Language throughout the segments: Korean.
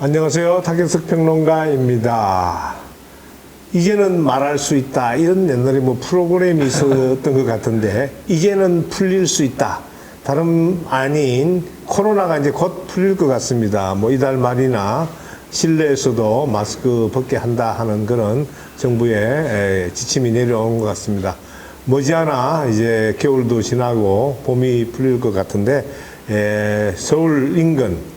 안녕하세요. 타격석 평론가입니다. 이제는 말할 수 있다. 이런 옛날에 뭐 프로그램이 있었던 것 같은데, 이제는 풀릴 수 있다. 다름 아닌 코로나가 이제 곧 풀릴 것 같습니다. 뭐 이달 말이나 실내에서도 마스크 벗게 한다 하는 그런 정부의 에, 지침이 내려온 것 같습니다. 머지않아 이제 겨울도 지나고 봄이 풀릴 것 같은데, 에, 서울 인근 어,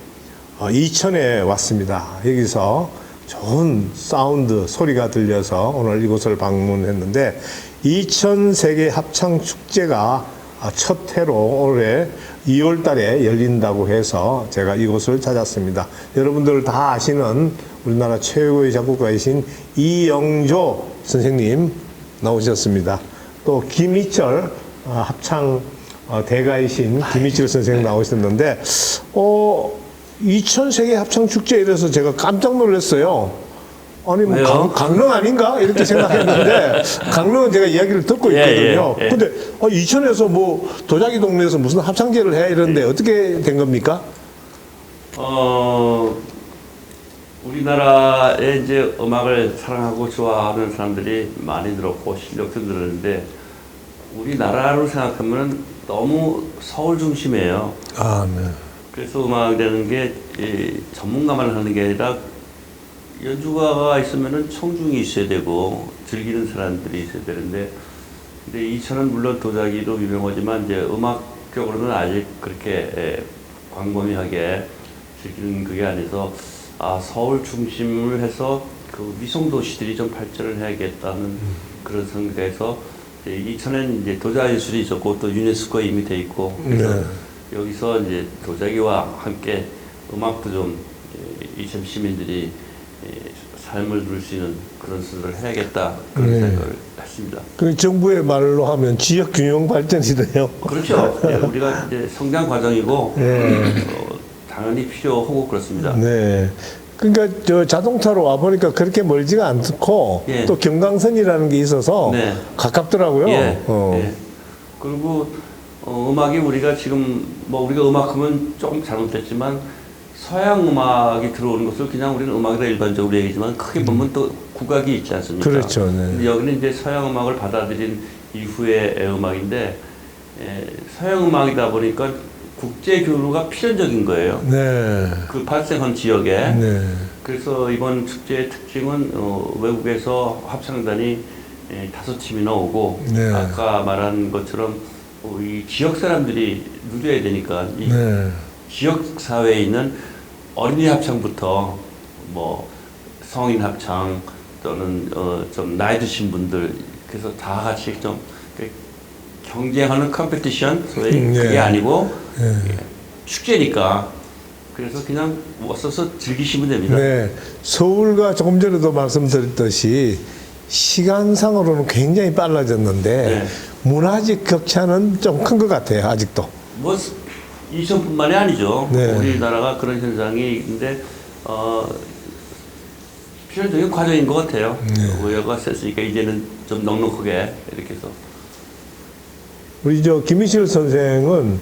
이천에 왔습니다. 여기서 좋은 사운드 소리가 들려서 오늘 이곳을 방문했는데 이천 세계 합창 축제가 아, 첫 해로 올해 2월 달에 열린다고 해서 제가 이곳을 찾았습니다. 여러분들 다 아시는 우리나라 최고의 작곡가이신 이영조 선생님 나오셨습니다. 또 김희철 아, 합창 어, 대가이신 김희철 선생님 나오셨는데 어, 이천 세계 합창 축제 이래서 제가 깜짝 놀랐어요. 아니 뭐? 강, 강릉 아닌가 이렇게 생각했는데 강릉은 제가 이야기를 듣고 예, 있거든요. 예, 예. 근데 어, 이천에서 뭐 도자기 동네에서 무슨 합창제를 해 이러는데 어떻게 된 겁니까? 어, 우리나라에 이제 음악을 사랑하고 좋아하는 사람들이 많이 늘었고 실력도 늘었는데 우리나라로 생각하면 너무 서울 중심이에요. 아, 네. 그래서 음악이라는 게 이, 전문가만 하는 게 아니라 연주가가 있으면은 청중이 있어야 되고 즐기는 사람들이 있어야 되는데 근데 이천은 물론 도자기로 유명하지만 이제 음악적으로는 아직 그렇게 에, 광범위하게 즐기는 그게 아니서 아 서울 중심을 해서 그 위성 도시들이 좀 발전을 해야겠다는 그런 생각에서 이천엔 이제 도자 예술이 있었고 또 유네스코에 이미 돼 있고 그래서 네. 여기서 이제 도자기와 함께 음악도 좀 예, 이천 시민들이 예, 삶을 누릴 수 있는 그런 수를 해야겠다 그런 네. 생각을 했습니다. 그 정부의 말로 하면 지역 균형 발전이네요. 그렇죠. 예, 우리가 이제 성장 과정이고 네. 어, 당연히 필요하고 그렇습니다. 네. 그러니까 저 자동차로 와 보니까 그렇게 멀지가 않고 예. 또 경강선이라는 게 있어서 네. 가깝더라고요. 예, 어. 예. 그리고 어, 음악이 우리가 지금 뭐 우리가 음악하면 조금 잘못됐지만 서양 음악이 들어오는 것을 그냥 우리는 음악이라 일반적으로 얘기지만 크게 보면 또 국악이 있지 않습니까? 음. 그렇죠, 네. 근데 여기는 이제 서양 음악을 받아들인 이후의 음악인데 에, 서양 음악이다 보니까 국제 교류가 필연적인 거예요. 네. 그 발생한 지역에 네. 그래서 이번 축제의 특징은 어, 외국에서 합창단이 에, 다섯 팀이나 오고 네. 아까 말한 것처럼 어, 이 지역 사람들이 누려야 되니까 이 네. 지역 사회에 있는 어린이 합창부터 뭐 성인 합창 또는 어, 좀 나이 드신 분들 그래서 다 같이 좀그 경쟁하는 컴페티션 소위 음, 네. 그게 아니고 네. 예, 축제니까 그래서 그냥 왔어서 즐기시면 됩니다. 네. 서울과 조금 전에도 말씀드렸듯이 시간상으로는 굉장히 빨라졌는데 네. 문화적 격차는 좀 큰 것 같아요. 아직도. 뭐 이천뿐만이 아니죠. 네. 우리나라가 그런 현상이 있는데 어, 필연적인 과정인 것 같아요. 네. 우여가 셌으니까 이제는 좀 넉넉하게 이렇게 해서 우리 저 김희실 선생은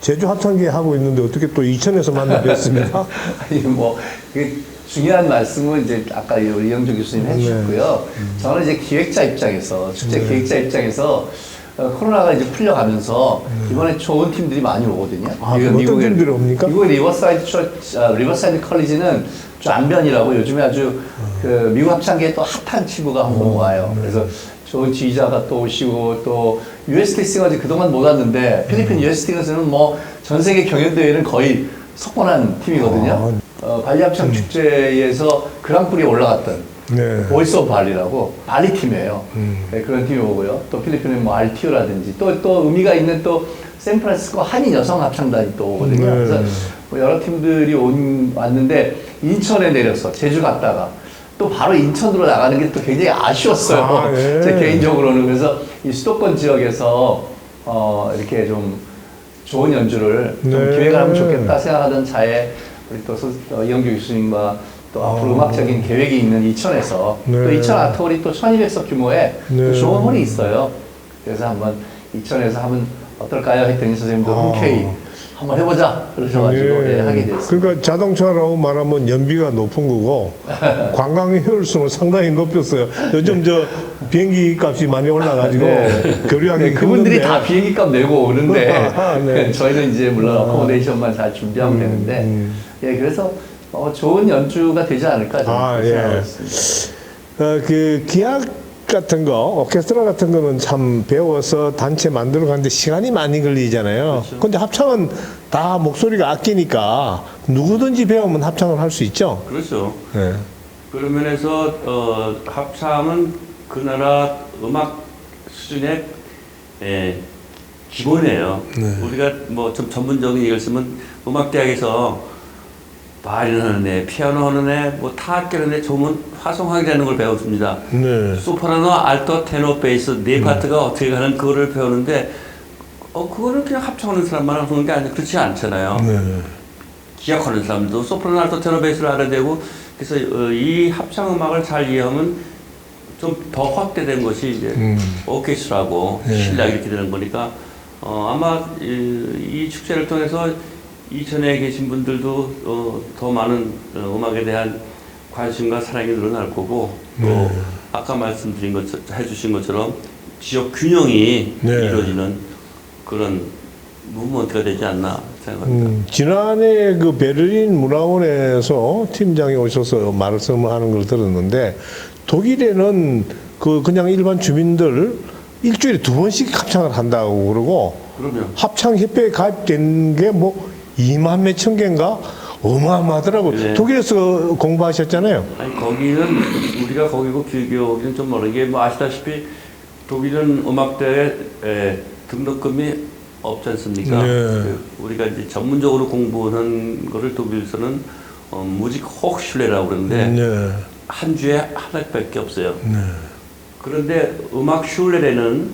제주 합창기 하고 있는데 어떻게 또 이천에서 만나 뵀습니까? 아니 뭐 그 중요한 말씀은 이제 아까 우리 이영주 교수님 네. 해주셨고요. 저는 이제 기획자 입장에서 축제 네. 기획자 입장에서 어, 코로나가 이제 풀려가면서 이번에 좋은 팀들이 많이 오거든요. 네. 아, 미국- 어떤 팀들이 옵니까? 미국의 리버사이드 처치, 아, 리버사이드 컬리지는 좌안변이라고 요즘에 아주 그 미국 합창계에 또 핫한 친구가 한번 와요. 네. 그래서 좋은 지휘자가 또 오시고 또 UST 싱어즈 그동안 못 왔는데 음. 필리핀 UST 싱어즈는 뭐 전 세계 경연 대회는 거의 석권한 팀이거든요. 아. 어, 발리 합창 축제에서 그랑프리에 올라갔던 네. 보이스 오브 발리라고 발리 팀이에요. 음. 네, 그런 팀이 오고요. 또 필리핀은 뭐 알티오라든지 또 또 의미가 있는 또 샌프란시스코 한인 여성 합창단이 또 오거든요. 네. 그래서 뭐 여러 팀들이 온 왔는데 인천에 내려서 제주 갔다가 또 바로 인천으로 나가는 게 또 굉장히 아쉬웠어요. 아, 예. 제 개인적으로는 그래서 이 수도권 지역에서 어, 이렇게 좀 좋은 연주를 좀 네. 기획을 하면 좋겠다 생각하던 차에 우리 또 선- 어, 이영규 교수님과 또 앞으로 아. 음악적인 계획이 있는 이천에서 네. 또 이천 아트홀이 또 1200석 규모의 또 네. 좋은 홀이 있어요. 그래서 한번 이천에서 하면 어떨까요? 했더니 선생님도 아. 흔쾌히 한번 해보자 그러셔가지고 예, 하게 됐습니다. 그러니까 자동차라고 말하면 연비가 높은 거고 관광 효율성을 상당히 높였어요. 요즘 저 비행기 값이 많이 올라가지고 교류하기 네, 그분들이. 다 비행기 값 내고 오는데 아, 네. 저희는 이제 물론 어코모데이션만 잘 준비하면 되는데 예 그래서 어, 좋은 연주가 되지 않을까 저는 아, 예. 생각하고 있습니다. 어, 그 기악 같은 거, 오케스트라 같은 거는 참 배워서 단체 만들어 가는데 시간이 많이 걸리잖아요. 근데 합창은 다 목소리가 아끼니까 누구든지 배우면 합창을 할 수 있죠. 그렇죠. 예. 그런 면에서 어, 합창은 그 나라 음악 수준의 예, 기본이에요. 우리가 뭐 좀 전문적인 얘기를 쓰면 음악대학에서 바이올린 하는 애, 피아노 하는 애, 뭐 타악기 하는 애 좋으면 화성학이라는 걸 배웠습니다. 네. 소프라노, 알토, 테너, 베이스 네 파트가 어떻게 가는 그거를 배우는데 어 그거는 그냥 합창하는 사람만 하는 게 아니 그렇지 않잖아요. 네. 기억하는 사람도 소프라노, 알토, 테너, 베이스를 알아야 되고 그래서 어, 이 합창 음악을 잘 이해하면 좀 더 확대된 것이 이제 음. 오케스트라고 네. 신랑 이렇게 되는 거니까 어, 아마 이, 이 축제를 통해서 이천에 계신 분들도 어, 더 많은 어, 음악에 대한 관심과 사랑이 늘어날 거고 또 네. 아까 말씀드린 것 해주신 것처럼 지역 균형이 네. 이루어지는 그런 무브먼트가 되지 않나 생각합니다. 음, 지난해 그 베를린 문화원에서 팀장이 오셔서 말씀을 하는 걸 들었는데 독일에는 그 그냥 일반 주민들 일주일에 두 번씩 합창을 한다고 그러고 그러면 합창 협회에 가입된 게 뭐 2만 몇천 개인가 어마어마하더라고. 네. 독일에서 공부하셨잖아요. 아니 거기는 우리가 거기고 비교하기는 좀 멀은 게뭐 아시다시피 독일은 음악대에 에, 등록금이 없지 않습니까? 네. 그 우리가 이제 전문적으로 공부하는 거를 독일에서는 어, 무직 호크슐레라고 그러는데 네. 한 주에 하나밖에 없어요. 네. 그런데 음악 슐레는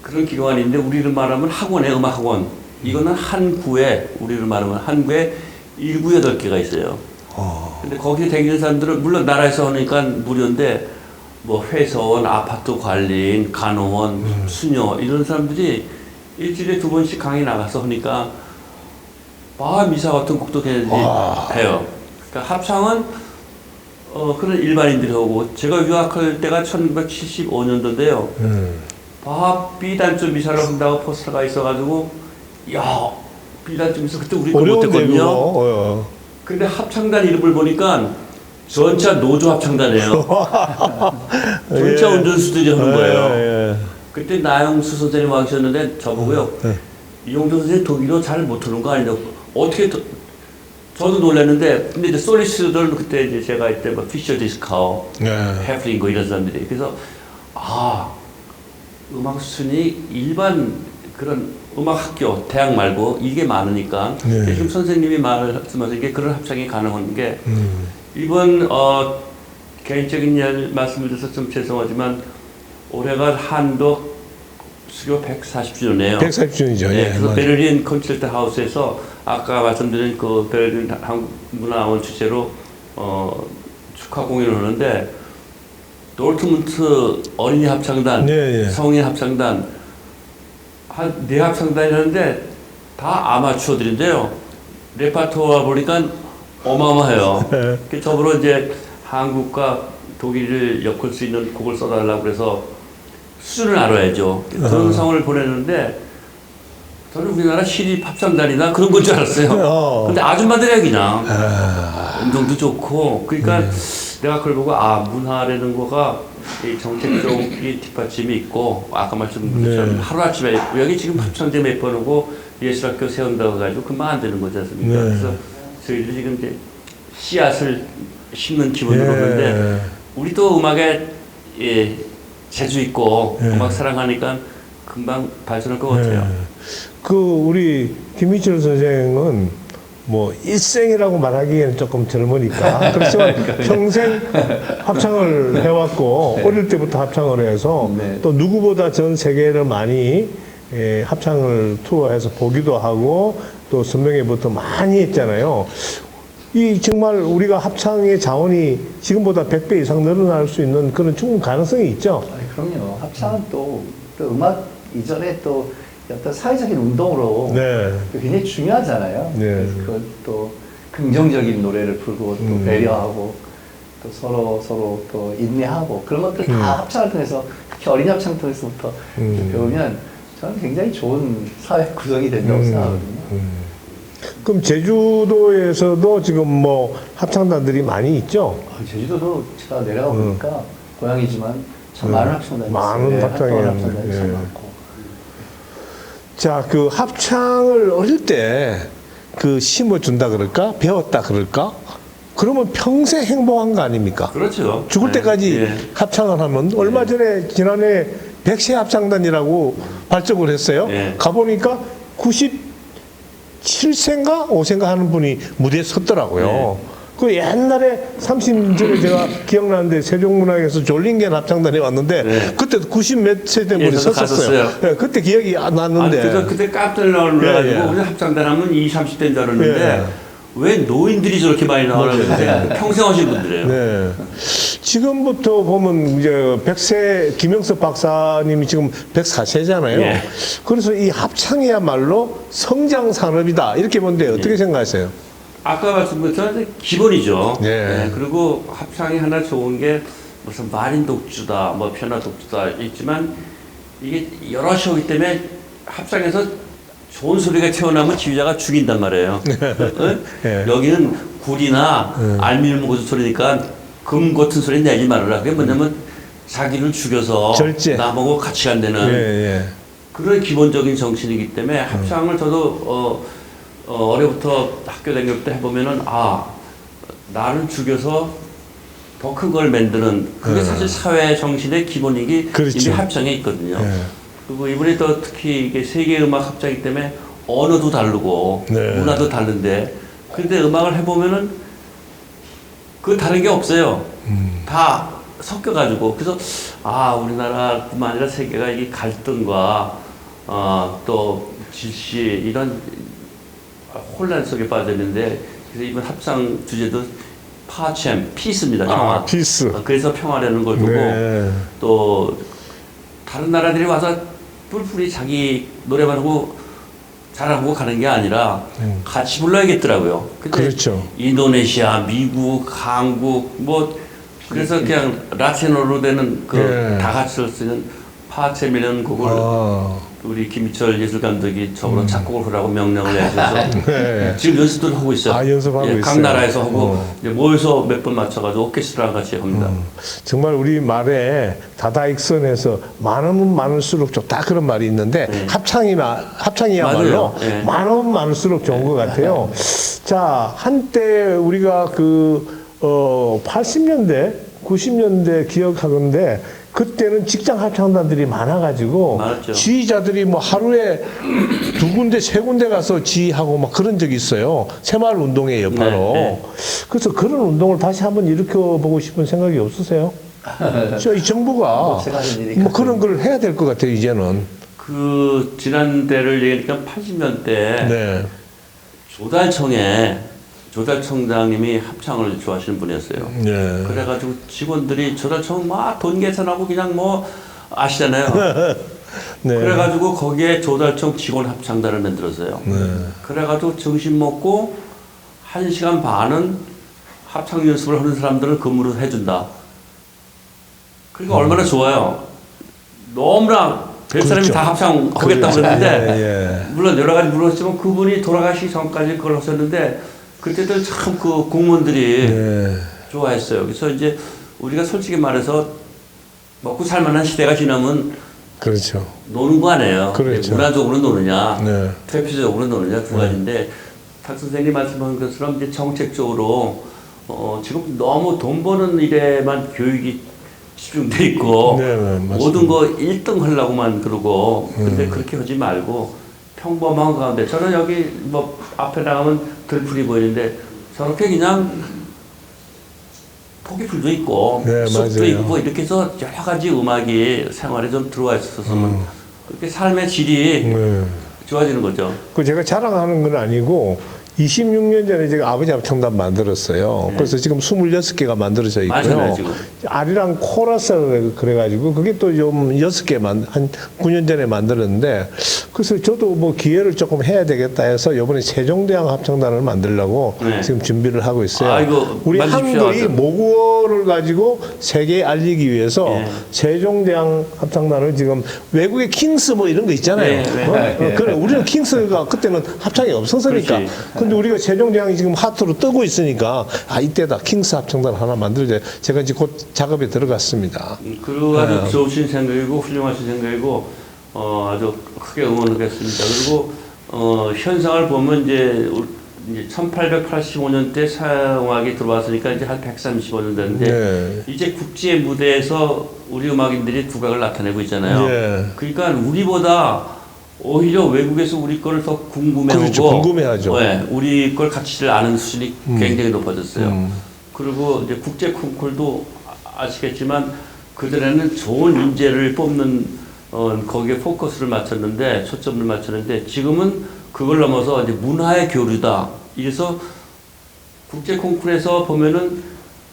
그런 기관이 있는데 우리를 말하면 학원에 음악 학원. 이거는 한 구에 우리를 말하면 한 구에 일구 여덟 개가 있어요. 어. 근데 거기 다니는 사람들은 물론 나라에서 하니까 무료인데 뭐 회사원, 아파트 관리인, 간호원, 수녀 이런 사람들이 일주일에 두 번씩 강의 나가서 하니까 아 미사 같은 곡도 와. 해요. 그러니까 합창은 어 그런 일반인들이 하고 제가 유학할 때가 1975년도인데요. 음. 아 B단조 미사를 한다고 포스터가 있어가지고 야 B단조 미사 그때 우리 못했거든요. 그거. 어. 근데 합창단 이름을 보니까 전차 노조 합창단이에요. 전차 예. 운전수들이 하는 거예요. 예, 예. 그때 나영수 선생님 와주셨는데 저보고요. 네. 이용조 선생님 독일어 잘 못하는 거 아니냐고. 어떻게 또, 저도 놀랐는데 근데 이제 솔리스트들 그때 이제 제가 이때 뭐 피셔 디스카우, 예. 헤플링고 이런 사람들이 그래서 아 음악 순위 일반 그런 음악 학교 대학 말고 이게 많으니까 네. 지금 선생님이 말씀하신 게 그런 합창이 가능한 게 음. 이번 어, 개인적인 일 말씀을 드려서 좀 죄송하지만 올해가 한독 수교 140주년이에요. 140주년이죠. 네, 예. 그래서 맞아요. 베를린 콘체르트 하우스에서 아까 말씀드린 그 베를린 한국문화원 주제로 어, 축하 공연을 하는데 도르트문트 어린이 합창단, 네, 예. 성인 합창단 한 네 합창단이 하는데 다 아마추어들인데요. 레파토와 보니까 어마어마해요. 네. 그 저보러 이제 한국과 독일을 엮을 수 있는 곡을 써달라고 그래서 수준을 알아야죠. 그런 상을 보내는데 저는 우리나라 시립 합창단이나 그런 건 줄 알았어요. 어. 근데 아줌마들이야 그냥 아, 음정도 좋고 그러니까 네. 내가 그걸 보고 아 문화라는 거가 이 정책적인 뒷받침이 있고 아까 말씀드린 것처럼 네. 하루아침에 여기 지금 합창대 몇번 오고 예술학교 세운다고 해가지고 금방 안 되는 거지 않습니까? 네. 그래서 저희들이 지금 이제 씨앗을 심는 기분으로 예. 오는데 우리도 음악에 예, 재주 있고 예. 음악 사랑하니까 금방 발전할 것 같아요. 예. 그 우리 김희철 선생은 뭐 일생이라고 말하기에는 조금 젊으니까 그렇지만 평생 합창을 해왔고 어릴 때부터 합창을 해서 네. 또 누구보다 전 세계를 많이 예, 합창을 투어해서 보기도 하고 또 선명회부터 많이 했잖아요. 이 정말 우리가 합창의 자원이 지금보다 100배 이상 늘어날 수 있는 그런 충분 가능성이 있죠. 아니, 그럼요. 합창은 또, 또 음악 이전에 또 어떤 사회적인 운동으로 네. 굉장히 중요하잖아요. 네. 그래서 또 긍정적인 노래를 부르고 또 음. 배려하고 또 서로 서로 또 인내하고 그런 것들 다 합창을 통해서 특히 어린이 합창을 통해서부터 음. 배우면 저는 굉장히 좋은 사회 구성이 된다고 음. 생각하거든요. 그럼 제주도에서도 지금 뭐 합창단들이 많이 있죠? 아, 제주도도 제가 내려가 보니까 고향이지만 참 음. 많은 합창단이 많은 있어요. 네, 합창이 활동하는 있는데, 합창단이 참 예. 많고. 자, 그 합창을 어릴 때 그 심어준다 그럴까? 배웠다 그럴까? 그러면 평생 행복한 거 아닙니까? 그렇죠. 죽을 네, 때까지 예. 합창을 하면 얼마 전에 지난해 백세 합창단이라고 발족을 했어요. 예. 가보니까 97세인가 5세인가 하는 분이 무대에 섰더라고요. 예. 그 옛날에 30년 전에 제가 기억나는데 세종문화에서 졸린겐 합창단에 왔는데 네. 그때도 90몇세된 예, 분이 저도 섰었어요. 예, 그때 기억이 안 아니, 났는데. 그래서 그때 깜짝 놀라가지고 예, 예. 우리 합창단 하면 20, 30대인 줄 알았는데 예. 왜 노인들이 저렇게 많이 나오나 그랬는데 평생 하신 분들이에요. 네. 지금부터 보면 이제 백세 김영석 박사님이 지금 104세잖아요. 예. 그래서 이 합창이야말로 성장 산업이다 이렇게 보는데 어떻게 예. 생각하세요? 아까 말씀드렸던 기본이죠. 예. 네, 그리고 합창이 하나 좋은 게 무슨 말인 독주다, 뭐 편화 독주다 있지만 이게 여럿이 오기 때문에 합창에서 좋은 소리가 튀어나오면 지휘자가 죽인단 말이에요. 응? 예. 여기는 굴이나 알미늄 고수 소리니까 금 같은 소리 내지 말아라. 그게 뭐냐면 자기를 죽여서 절제. 남하고 같이 안 되는 예, 예. 그런 기본적인 정신이기 때문에 합창을 저도 어, 어, 어려부터 학교 다닐 때 해보면은 아 나를 죽여서 더 큰 걸 만드는 그게 네. 사실 사회 정신의 기본이기 그렇죠. 이미 합창에 있거든요. 예. 그리고 이번에 또 특히 이게 세계 음악 합창이기 때문에 언어도 다르고 네. 문화도 다른데 근데 음악을 해보면은 그 다른 게 없어요. 음. 다 섞여가지고 그래서 아 우리나라뿐만 아니라 세계가 이 갈등과 어, 또 질시 이런 혼란 속에 빠졌는데 그래서 이번 합상 주제도 파챔 피스입니다. 평화. 아, 피스. 어, 그래서 평화라는 걸 두고 네. 또 다른 나라들이 와서 뿔뿔이 자기 노래만 하고 잘하고 가는 게 아니라 같이 불러야겠더라고요. 그렇죠. 인도네시아, 미국, 한국 뭐 그래서 그냥 라틴어로 되는 그 예. 다 같이 쓸 수 있는 파체미라는 곡을 아, 우리 김희철 예술 감독이 저번에 작곡을 하라고 명령을 내셔서 네. 지금 연습도 하고 있어요. 아, 연습하고 예, 각 있어요. 나라에서 하고 어. 모여서 몇 번 맞춰가지고 오케스트라랑 같이 합니다. 정말 우리 말에 다다익선에서 많으면 많을수록 좋다 그런 말이 있는데 네. 합창이나 합창이야말로. 네. 많으면 많을수록 좋은 것 같아요. 자 한때 우리가 그 어, 80년대 90년대 기억하건데 그때는 직장 합창단들이 많아가지고 많았죠. 지휘자들이 뭐 하루에 두 군데 세 군데 가서 지휘하고 막 그런 적이 있어요. 새마을 운동의 여파로. 네, 네. 그래서 그런 운동을 다시 한번 일으켜 보고 싶은 생각이 없으세요? 저이 정부가 뭐뭐 그런 걸 해야 될 것 같아요 이제는. 그 지난 때를 얘기하니까 80년대 네. 조달청에 조달청장님이 합창을 좋아하시는 분이었어요. 네. 그래가지고 직원들이 조달청 막 돈 계산하고 그냥 뭐 아시잖아요. 네. 그래가지고 거기에 조달청 직원 합창단을 만들었어요. 네. 그래가지고 점심 먹고 한 시간 반은 합창 연습을 하는 사람들은 근무를 해준다. 그러니까 얼마나 좋아요. 너무나 별 사람이 그렇죠. 다 합창 하겠다고 그렇죠. 그랬는데 예, 물론 여러 가지 물었지만 그분이 돌아가시기 전까지 그걸 하셨는데 그때도 참그 공무원들이 네. 좋아했어요. 그래서 이제 우리가 솔직히 말해서 먹고 살만한 시대가 지나면 그렇죠. 노는 거 아니에요. 그렇죠. 문화적으로 노느냐, 네. 퇴폐적으로 노느냐 두 가지인데 탁 선생님 말씀하신 것처럼 이제 정책적으로 어, 지금 너무 돈 버는 일에만 교육이 집중돼 있고 네, 네. 모든 거 1등 하려고만 그러고 음. 근데 그렇게 하지 말고 평범한 가운데 저는 여기 뭐 앞에 나가면 들풀이 보이는데 저렇게 그냥 포기풀도 있고 네, 숲도 맞아요. 있고 이렇게 해서 여러 가지 음악이 생활에 좀 들어와 있었으면 그렇게 삶의 질이 네. 좋아지는 거죠. 그 제가 자랑하는 건 아니고 26년 전에 제가 아버지 합창단 만들었어요. 그래서 지금 26개가 만들어져 있고요. 네. 아리랑 코러스를 그래가지고 그게 또 좀 6개 만, 한 9년 전에 만들었는데 그래서 저도 뭐 기회를 조금 해야 되겠다 해서 이번에 세종대왕 합창단을 만들려고 네. 지금 준비를 하고 있어요. 아이고, 우리 한글이 아주. 모국어를 가지고 세계에 알리기 위해서 예. 세종대왕 합창단을 지금 외국의 킹스 뭐 이런 거 있잖아요. 네, 네. 어? 어, 그래 우리는 킹스가 그때는 합창이 없었으니까. 근데 우리가 세종대왕이 지금 하트로 뜨고 있으니까 아 이때다 킹스 합창단 하나 만들자. 제가 이제 곧 작업에 들어갔습니다. 음, 그 아주 좋으신 생각이고 훌륭하신 생각이고 어, 아주 크게 응원하겠습니다. 그리고 어, 현상을 보면 이제, 우- 이제 1885년 때 사용하기 들어왔으니까 이제 한 135년 됐는데 네. 이제 국제 무대에서 우리 음악인들이 두각을 나타내고 있잖아요. 예. 그러니까 우리보다 오히려 외국에서 우리 거를 더 궁금해하고 그렇죠. 궁금해하죠. 네, 우리 걸 가치를 아는 수준이 굉장히 높아졌어요. 음. 그리고 이제 국제 콩쿨도 아- 아시겠지만 그전에는 좋은 인재를 뽑는 어, 거기에 포커스를 맞췄는데 초점을 맞췄는데 지금은 그걸 넘어서 이제 문화의 교류다. 이래서 국제 콩쿨에서 보면은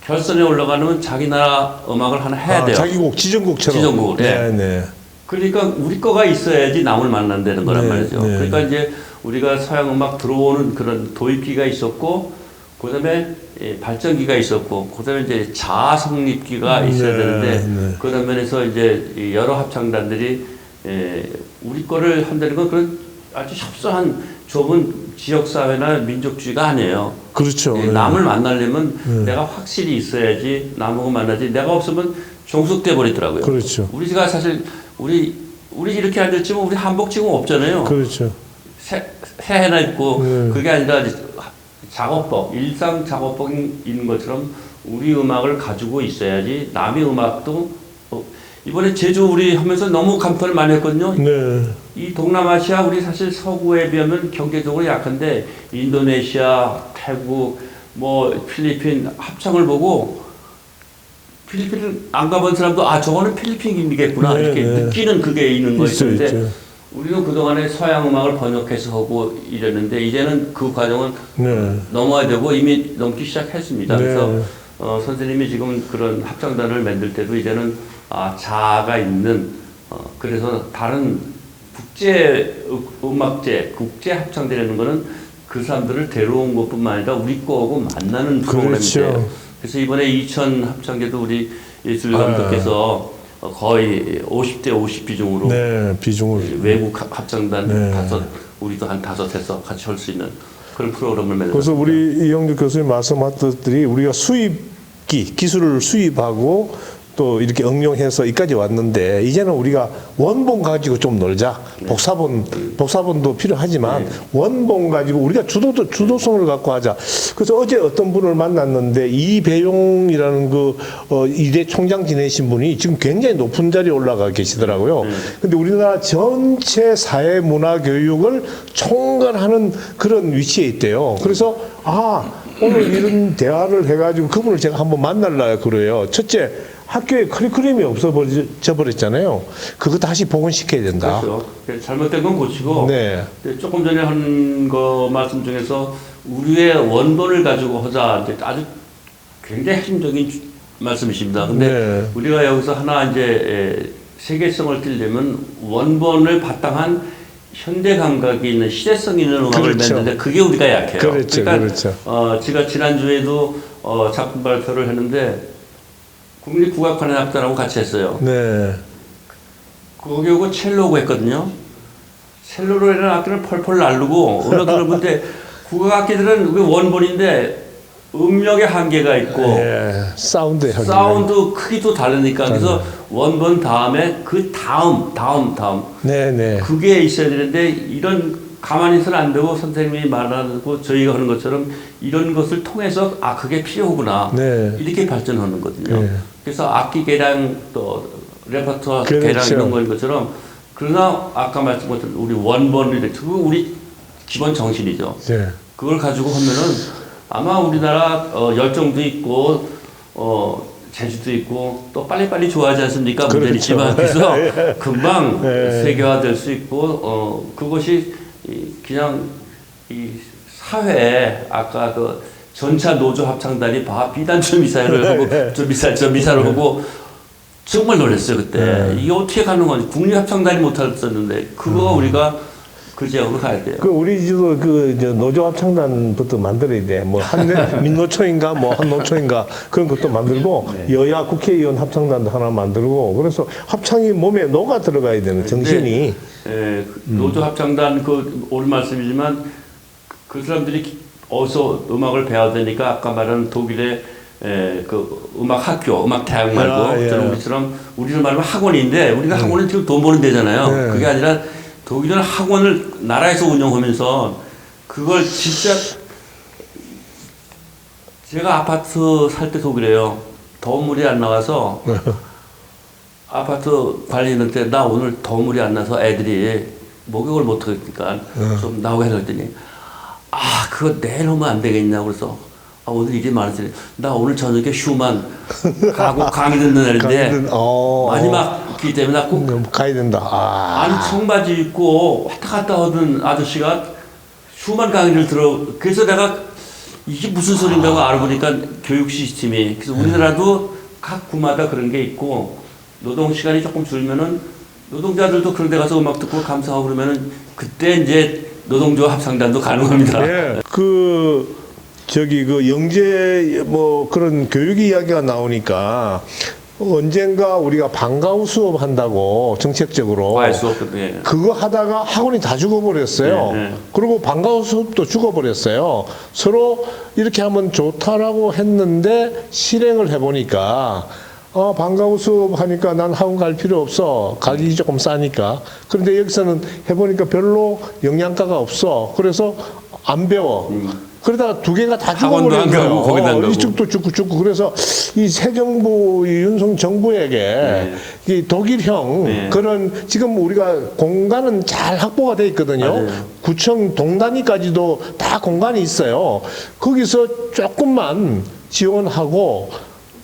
결선에 올라가면 자기 나라 음악을 하나 해야 아, 돼요. 자기 곡 지정곡처럼. 지정곡, 네, 네. 네. 그러니까 우리 거가 있어야지 남을 만난다는 거란 네, 말이죠. 네. 그러니까 이제 우리가 서양 음악 들어오는 그런 도입기가 있었고, 그 다음에 예, 발전기가 있었고, 그 다음에 이제 자아 성립기가 있어야 네, 되는데 네. 그런 면에서 이제 이 여러 합창단들이 예, 우리 거를 한다는 건 그런 아주 협소한 좁은 지역 사회나 민족주의가 아니에요. 그렇죠. 예, 네. 남을 만나려면 내가 확실히 있어야지 남하고 만나지 내가 없으면 종속돼 버리더라고요. 그렇죠. 우리가 사실 우리 우리 이렇게 앉았지만 우리 한복 지금 없잖아요. 그렇죠. 새, 새해나 입고 네. 그게 아니라 작업복 일상 작업복이 있는 것처럼 우리 음악을 가지고 있어야지 남의 음악도 어, 이번에 제주 우리 하면서 너무 감탄을 많이 했거든요. 네. 이 동남아시아 우리 사실 서구에 비하면 경제적으로 약한데 인도네시아, 태국, 뭐 필리핀 합창을 보고 필리핀 안 가본 사람도 아 저거는 필리핀이겠구나 네, 이렇게 네. 느끼는 그게 있는 거 있어요, 있는데 있죠. 우리는 그동안에 서양 음악을 번역해서 하고 이랬는데 이제는 그 과정은 네. 넘어야 되고 이미 넘기 시작했습니다. 네. 그래서 어, 선생님이 지금 그런 합창단을 만들 때도 이제는 아, 자아가 있는 어, 그래서 다른 국제 음- 음악제, 국제 합창대라는 거는 그 사람들을 데려온 것뿐만 아니라 우리 거하고 만나는 그렇죠. 프로그램인데 그래서 이번에 이천 합창제도 우리 예술 아. 감독께서 어, 거의 50대 50 비중으로 네. 비중을. 외국 합- 합창단 네. 다섯 우리도 한 다섯 해서 같이 할 수 있는 그런 프로그램을 만들었습니다. 그래서 우리 이영주 교수님 말씀하셨듯이 우리가 수입기 기술을 수입하고 또 이렇게 응용해서 이까지 왔는데 이제는 우리가 원본 가지고 좀 놀자. 복사본 복사본도 필요하지만 원본 가지고 우리가 주도 주도성을 갖고 하자. 그래서 어제 어떤 분을 만났는데 이배용이라는 그 어, 이대 총장 지내신 분이 지금 굉장히 높은 자리에 올라가 계시더라고요. 근데 우리나라 전체 사회 문화 교육을 총괄하는 그런 위치에 있대요. 그래서 아 오늘 이런 대화를 해가지고 그분을 제가 한번 만날라 그래요. 첫째 학교에 커리큘럼이 없어져 버렸잖아요. 그거 다시 복원시켜야 된다. 그렇죠. 그래서 잘못된 건 고치고 네. 근데 조금 전에 한 거 말씀 중에서 우리의 원본을 가지고 하자 아주 굉장히 핵심적인 주- 말씀이십니다. 근데 네. 우리가 여기서 하나 이제 에, 세계성을 띠려면 원본을 바탕한 현대 감각이 있는 시대성 있는 음악을 그렇죠. 맺는데 그게 우리가 약해요. 그렇죠, 러니까 그렇죠. 어, 제가 지난주에도 어, 작품 발표를 했는데 국립 국악관의 악단하고 같이 했어요. 네. 거기 오고 첼로고 했거든요. 첼로로 이런 악기를 펄펄 날르고 음악을 근데 국악악기들은 그 원본인데 음력의 한계가 있고 예, 사운드의 한계. 사운드 크기도 다르니까 그래서 원본 다음에 그 다음 다음 다음 네, 네. 그게 있어야 되는데 이런 가만히 있어는 안 되고 선생님이 말하고 저희가 하는 것처럼 이런 것을 통해서 아 그게 필요구나 네. 이렇게 발전하는 거거든요. 네. 그래서 악기 개량 또 레퍼토어 그렇죠. 개량 이런 거인 것처럼 그러나 아까 말씀하신 것처럼 우리 원본이 그거 우리 기본 정신이죠. 네. 그걸 가지고 하면은 아마 우리나라 어, 열정도 있고 어, 재주도 있고 또 빨리빨리 좋아하지 않습니까? 그렇죠. 문제이지만 그래서 금방 네. 세계화될 수 있고 어, 그것이 이, 그냥 이 사회에 아까 그 전차 노조 합창단이 바 비단추 미사일을 하고 저 미사일 저 미사일을 하고 정말 놀랐어요 그때. 이게 어떻게 가는 건지. 국립 합창단이 못했었는데 그거 우리가 그 지역으로 가야 돼요. 그 우리 지도 그 노조 합창단부터 만들어야 돼. 뭐한 민노총인가? 뭐 한노총인가? 그런 것도 만들고 여야 국회의원 합창단도 하나 만들고 그래서 합창이 몸에 녹아 들어가야 되는 정신이. 예, 그 노조 합창단 그 옳은 말씀이지만 그 사람들이 기- 어디서 음악을 배워야 되니까 아까 말한 독일의 에, 그 음악 학교, 음악 대학 말고 아, 예. 저는 우리처럼 우리는 말하면 학원인데 우리가 학원은 지금 돈 버는 데잖아요. 네. 그게 아니라 독일은 학원을 나라에서 운영하면서 그걸 진짜 제가 아파트 살 때 독일에요. 더운 물이 안 나와서 아파트 때나 오늘 더운 물이 안 나서 애들이 목욕을 못 하니까 좀 나오게 해줬더니 아 그거 내일 하면 안 되겠냐 그래서 아 오늘 일이 많아서 나 오늘 저녁에 휴만 가고 강의 듣는 날인데 강의 듣- 어, 마지막이기 때문에 나꼭 음, 가야 된다. 아, 아니 청바지 입고 왔다 갔다 하던 아저씨가 휴만 강의를 들어 그래서 내가 이게 무슨 소린가 하고 알아보니까 교육 시스템이. 그래서 우리나라도 각 구마다 그런 게 있고 노동 시간이 조금 줄면은 노동자들도 그런 데 가서 음악 듣고 감상하고 그러면은 그때 이제 노동조 합창단도 가능합니다. 예. 그 저기 그 영재 뭐 그런 교육 이야기가 나오니까 언젠가 우리가 방과후 수업 한다고 정책적으로 과외 수업 예. 그거 하다가 학원이 다 죽어버렸어요. 네, 네. 그리고 방과후 수업도 죽어버렸어요. 서로 이렇게 하면 좋다라고 했는데 실행을 해보니까 아, 방과후 수업 하니까 난 학원 갈 필요 없어. 가격이 조금 싸니까. 그런데 여기서는 해보니까 별로 영양가가 없어. 그래서 안 배워. 그러다가 두 개가 다 음. 죽어버린 거예요. 어. 이쪽도 죽고 죽고 그래서 이 새 정부 이 윤석 정부에게 이 독일형 네. 그런 지금 우리가 공간은 잘 확보가 돼 있거든요. 맞아요. 구청 동단위까지도 다 공간이 있어요. 거기서 조금만 지원하고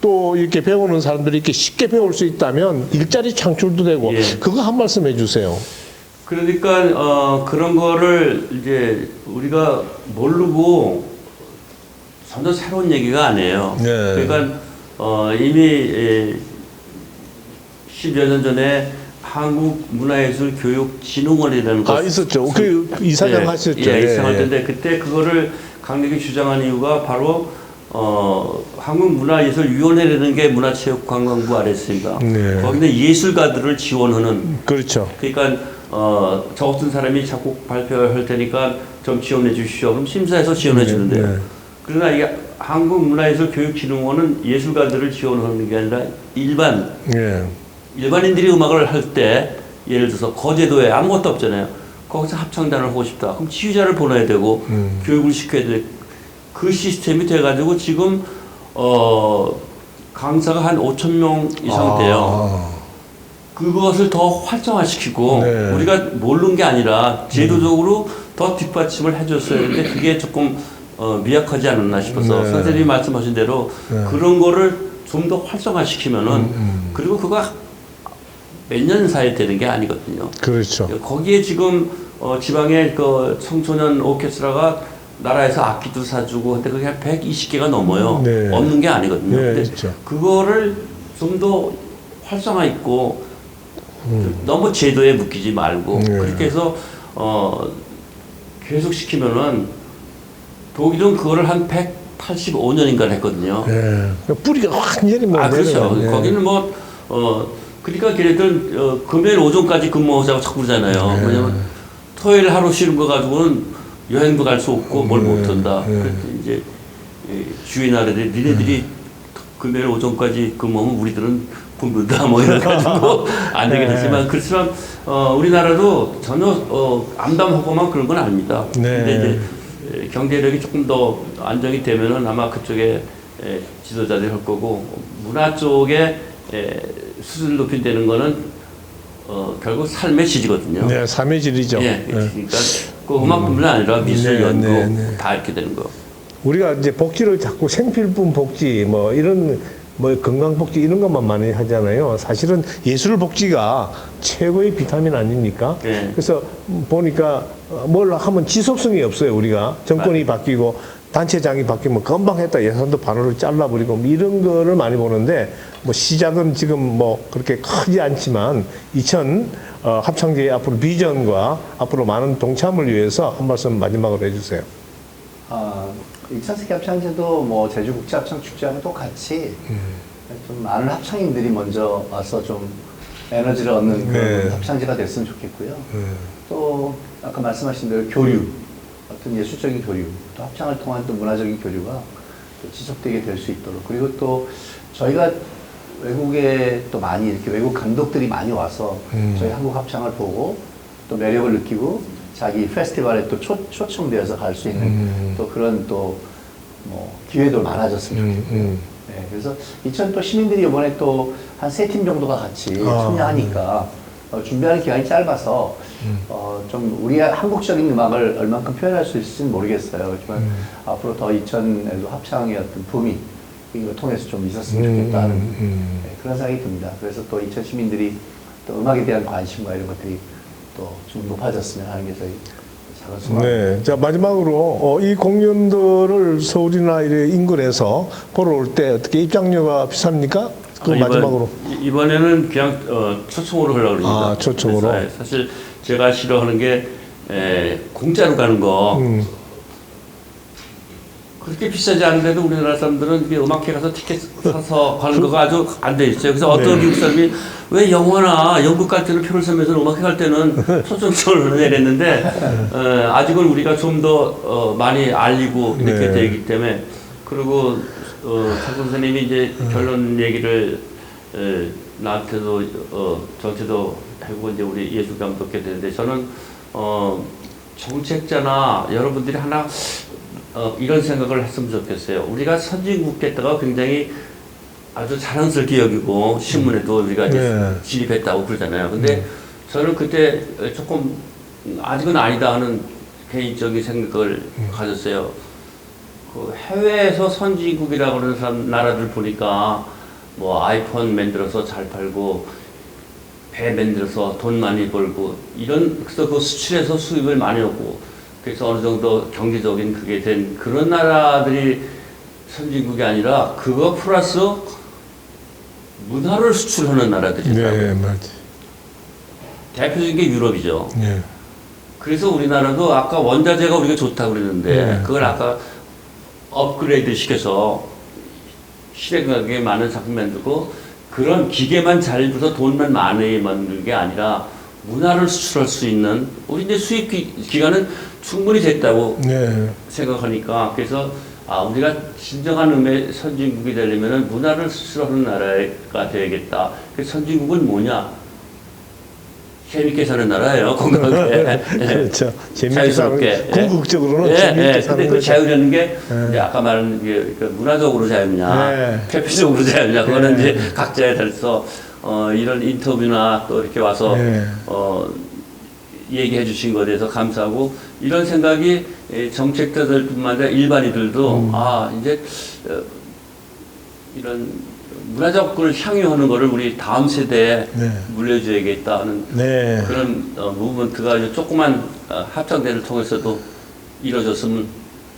또 이렇게 배우는 사람들이 이렇게 쉽게 배울 수 있다면 일자리 창출도 되고 예. 그거 한 말씀 해주세요. 그러니까 어, 그런 거를 이제 우리가 모르고 전혀 새로운 얘기가 아니에요. 네. 그러니까 어, 이미 예, 10여 년 전에 한국문화예술교육진흥원이라는 아것 있었죠. 그 이사장 예, 하셨죠. 예, 예, 이사장 할 예. 텐데 그때 그거를 강력히 주장한 이유가 바로 어, 한국문화예술위원회라는 게 문화체육관광부 아래 있습니다. 네. 거기는 예술가들을 지원하는 그렇죠. 그러니까 어, 저 같은 사람이 작곡 발표할 테니까 좀 지원해 주시오. 그럼 심사해서 지원해 주는데요. 네, 네. 그러나 이게 한국문화예술교육진흥원은 예술가들을 지원하는 게 아니라 일반 예. 일반인들이 음악을 할 때 예를 들어서 거제도에 아무것도 없잖아요. 거기서 합창단을 하고 싶다. 그럼 지휘자를 보내야 되고 음. 교육을 시켜야 돼. 그 시스템이 돼가지고 지금 어 강사가 한 5천 명 이상 돼요. 아, 그것을 더 활성화시키고 네. 우리가 모르는 게 아니라 제도적으로 더 뒷받침을 해줬어야 되는데 그게 조금 어, 미약하지 않았나 싶어서 네. 선생님이 말씀하신 대로 네. 음, 그런 거를 좀 더 활성화시키면은 그리고 그거 몇년 사이에 되는 게 아니거든요. 그렇죠. 거기에 지금 어, 지방의 그 청소년 오케스트라가 나라에서 악기도 사주고 근데 그게 한 120개가 넘어요. 네. 없는 게 아니거든요. 네, 근데 있죠. 그거를 좀 더 활성화 있고 음. 너무 제도에 묶이지 말고 네. 그렇게 해서 어 계속 시키면은 독일은 그거를 한 185년인가 했거든요. 예. 뿌리가 완전히 뭐 아 그렇죠. 내려가네. 거기는 뭐 어 그러니까 걔네들 어, 금요일 오전까지 근무하자고 자꾸 그러잖아요. 네. 왜냐면 토요일 하루 쉬는 거 가지고는 여행도 갈 수 없고 뭘 네. 못한다. 네. 그래서 이제 이 주인 아래들 니네들이 금요일 오전까지 근무하면 우리들은 굶는다 뭐 이래가지고 안 네. 되겠지만 그렇지만 어, 우리나라도 전혀 어, 암담하고만 그런 건 아닙니다. 네. 근데 이제 에, 경제력이 조금 더 안정이 되면은 아마 그쪽에 에, 지도자들이 할 거고 문화 쪽에 에, 수준을 높인다는 거는 어, 결국 삶의 질이거든요. 네, 삼해질이죠. 예, 예. 그러니까 그 음악뿐만 아니라 미술, 네, 연구 네, 네. 다 이렇게 되는 거. 우리가 이제 복지를 자꾸 생필품 복지 뭐 이런 뭐 건강 복지 이런 것만 많이 하잖아요. 사실은 예술 복지가 최고의 비타민 아닙니까? 네. 그래서 보니까 뭘 하면 지속성이 없어요. 우리가 정권이 바뀌고 단체장이 바뀌면 금방 했다 예산도 반으로 잘라버리고 뭐 이런 거를 많이 보는데 뭐 시작은 지금 뭐 그렇게 크지 않지만 2000 어, 합창제의 앞으로 비전과 앞으로 많은 동참을 위해서 한 말씀 마지막으로 해주세요. 아, 2000세기 합창제도 뭐 제주 국제 합창 축제하고 똑같이 좀 많은 합창인들이 먼저 와서 좀 에너지를 얻는 그런 네. 합창제가 됐으면 좋겠고요. 또 아까 말씀하신 대로 교류, 어떤 예술적인 교류, 또 합창을 통한 또 문화적인 교류가 또 지속되게 될 수 있도록 그리고 또 저희가 외국에 또 많이 이렇게 외국 감독들이 많이 와서 저희 한국 합창을 보고 또 매력을 느끼고 자기 페스티벌에 또 초, 초청되어서 갈 수 있는 또 그런 또 뭐 기회도 많아졌으면 음, 좋겠고요. 음. 네, 그래서 이천 또 시민들이 이번에 또 한 세 팀 정도가 같이 아, 참여하니까 어, 준비하는 기간이 짧아서 음. 어, 좀 우리의 한국적인 음악을 얼만큼 표현할 수 있을지는 모르겠어요. 그렇지만 음. 앞으로 더 이천에도 합창의 어떤 붐이 이걸 통해서 좀 있었으면 음, 좋겠다는 음, 음. 네, 그런 생각이 듭니다. 그래서 또 이천 시민들이 또 음악에 대한 관심과 이런 것들이 또 좀 높아졌으면 하는 게 저희 작은 소망. 네. 자, 마지막으로, 어, 이 공연들을 서울이나 이래 인근에서 보러 올 때 어떻게 입장료가 비쌉니까? 그 아, 이번- 마지막으로. 이번에는 그냥 어, 초청으로 하려고 합니다. 아, 초청으로? 예, 사실 제가 싫어하는 게 에, 공짜로 가는 거. 음. 그렇게 비싸지 않은데도 우리나라 사람들은 음악회 가서 티켓 사서 가는 거가 아주 안 돼 있어요. 그래서 어떤 네. 미국 사람이 왜 영화나 영국 갈 때는 표를 사면서 음악회 갈 때는 초청장을 내냈는데 어, 아직은 우리가 좀더 어, 많이 알리고 이렇게 네. 되기 때문에 그리고 어, 박 선생님이 이제 결론 얘기를 에, 나한테도 어, 저한테도 해고 이제 우리 예술 감독께 되는데 저는 어, 정책자나 여러분들이 하나 어, 이런 생각을 했으면 좋겠어요. 우리가 선진국겠다가 굉장히 아주 자랑스럽게 여기고 신문에도 우리가 이제 네. 진입했다고 그러잖아요. 근데 저는 그때 조금 아직은 아니다 하는 개인적인 생각을 가졌어요. 그 해외에서 선진국이라고 하는 사람, 나라들 보니까 뭐 아이폰 만들어서 잘 팔고 배 만들어서 돈 많이 벌고 이런 그래서 그 수출해서 수입을 많이 얻고 그래서 어느 정도 경제적인 그게 된 그런 나라들이 선진국이 아니라 그거 플러스 문화를 수출하는 나라들이더라고요. 네, 맞지. 대표적인 게 유럽이죠. 네. 그래서 우리나라도 아까 원자재가 우리가 좋다고 그랬는데 네. 그걸 아까 업그레이드 시켜서 실행하게 많은 작품 만들고 그런 기계만 잘 불어서 돈만 많이 만드는 게 아니라 문화를 수출할 수 있는 우리 이제 수입 기, 기간은 충분히 됐다고 네. 생각하니까 그래서 아 우리가 진정한 의미의 선진국이 되려면은 문화를 수출하는 나라가 되야겠다. 그 선진국은 뭐냐? 재밌게 사는 나라예요. 건강하게. 그렇죠. 재밌게 자유스럽게. 사는, 궁극적으로는 예, 재밌게 예. 사는 근데 그 거죠. 자유라는 게 예. 아까 말한 게그 문화적으로 자유냐, 네. 표피적으로 자유냐, 그거는 예. 이제 각자에 따라서 어, 이런 인터뷰나 또 이렇게 와서 예. 어, 얘기해 주신 것에 대해서 감사하고 이런 생각이 예, 정책자들 뿐만 아니라 일반인들도 음. 아 이제 어, 이런 문화적 걸 향유하는 거를 우리 다음 세대에 네. 물려줘야겠다 하는 네. 그런 어, 무브먼트가 조그만 어, 합창대를 통해서도 이루어졌으면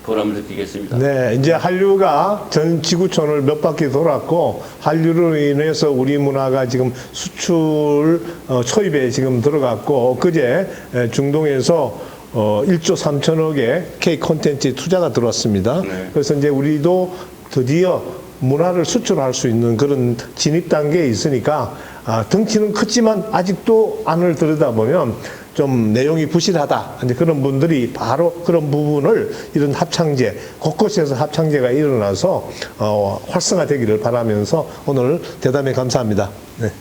보람을 느끼겠습니다. 네, 이제 한류가 전 지구촌을 몇 바퀴 돌았고 한류로 인해서 우리 문화가 지금 수출 어, 초입에 지금 들어갔고 그제 에, 중동에서 어, 1조 3천억의 K 콘텐츠 투자가 들어왔습니다. 네. 그래서 이제 우리도 드디어 문화를 수출할 수 있는 그런 진입 단계에 있으니까 아, 덩치는 컸지만 아직도 안을 들여다보면 좀 내용이 부실하다. 이제 그런 분들이 바로 그런 부분을 이런 합창제, 곳곳에서 합창제가 일어나서 어, 활성화되기를 바라면서 오늘 대담에 감사합니다. 네.